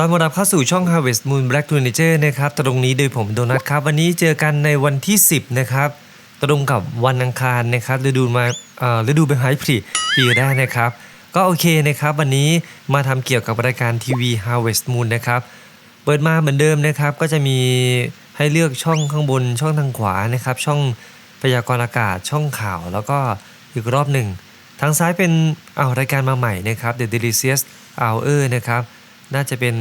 ตอนมารับเข้าสู่ช่อง Harvest Moon Black Furniture นะครับตรงนี้โดยผมโดนัทครับ วันนี้เจอกันในวันที่ 10 นะครับ ตรงกับวันอังคารนะครับฤดูมาฤดูใบไม้ผลิปีแรกนะครับ ก็โอเคนะครับ วันนี้มาทำเกี่ยวกับรายการทีวี Harvest Moon นะครับเปิดมาเหมือนเดิมนะครับ ก็จะมีให้เลือกช่องข้างบนช่องทางขวานะครับ ช่องพยากรณ์อากาศช่องข่าว แล้วก็อีกรอบหนึ่งทางซ้ายเป็นเอารายการมาใหม่นะครับ The Delicious Hour นะครับ น่าจะเป็น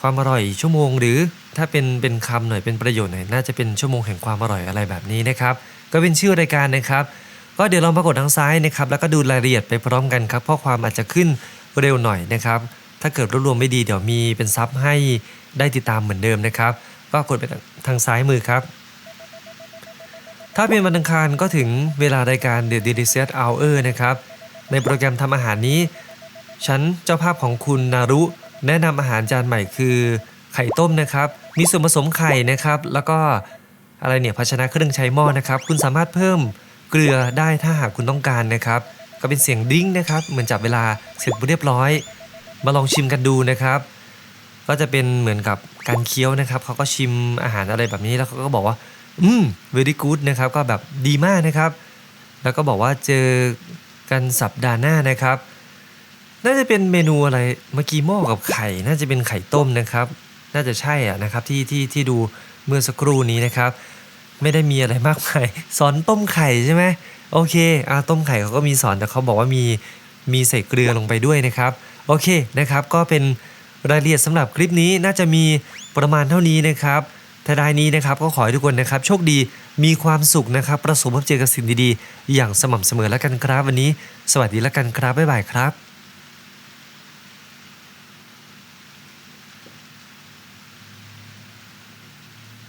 ความอร่อยชั่วโมง หรือถ้าเป็นเป็นคำหน่อยเป็นประโยชน์หน่อยน่าจะเป็นชั่วโมงแห่งความอร่อยอะไรแบบนี้นะครับ ก็เป็นชื่อรายการนะครับ ก็เดี๋ยวลองปรากฏทางซ้ายนะครับ แล้วก็ดูรายละเอียดไปพร้อมกันครับข้อความอาจจะขึ้นเร็วหน่อยนะครับ ถ้าเกิดรวบรวมไม่ดีเดี๋ยวมีเป็นซับให้ได้ติดตามเหมือนเดิมนะครับ ก็กดไปทางซ้ายมือครับ ถ้าเป็นวันอังคารก็ถึงเวลารายการ The Delicious Hour นะครับในโปรแกรมทำอาหารนี้ ฉันเจ้าภาพของคุณนารุ แนะนำอาหารจานใหม่คือ ไข่ต้มนะครับ มีส่วนผสมไข่นะครับ แล้วก็อะไรเนี่ยภาชนะเครื่องใช้หม้อนะครับ คุณสามารถเพิ่มเกลือได้ถ้าหากคุณต้องการนะครับ ก็เป็นเสียงดิ้งนะครับ เหมือนจับเวลาเสร็จเรียบร้อย มาลองชิมกันดูนะครับ ก็จะเป็นเหมือนกับการเคี้ยวนะครับเขาก็ชิมอาหารอะไรแบบนี้แล้วเขาก็บอกว่า อืม very good นะครับ ก็แบบดีมากนะครับ แล้วก็บอกว่าเจอกันสัปดาห์หน้านะครับ น่าจะเป็นเมนูอะไรเมื่อกี้หม้อกับไข่ น่าจะเป็นไข่ต้มนะครับ น่าจะใช่อะนะครับที่ที่ที่ดูเมื่อสักครู่นี้นะครับ ไม่ได้มีอะไรมากมายสอนต้มไข่ใช่ไหมโอเคอ่าต้มไข่เขาก็มีสอนแต่เขาบอกว่ามีมีใส่เกลือลงไปด้วยนะครับ โอเคนะครับก็เป็นรายละเอียดสำหรับคลิปนี้น่าจะมีประมาณเท่านี้นะครับท้ายนี้นะครับก็ขอให้ทุกคนนะครับโชคดีมีความสุขนะครับ ประสบพบเจอกับสิ่งดีๆ อย่างสม่ำเสมอแล้วกันครับวันนี้ สวัสดีแล้วกันครับบ๊ายบายครับ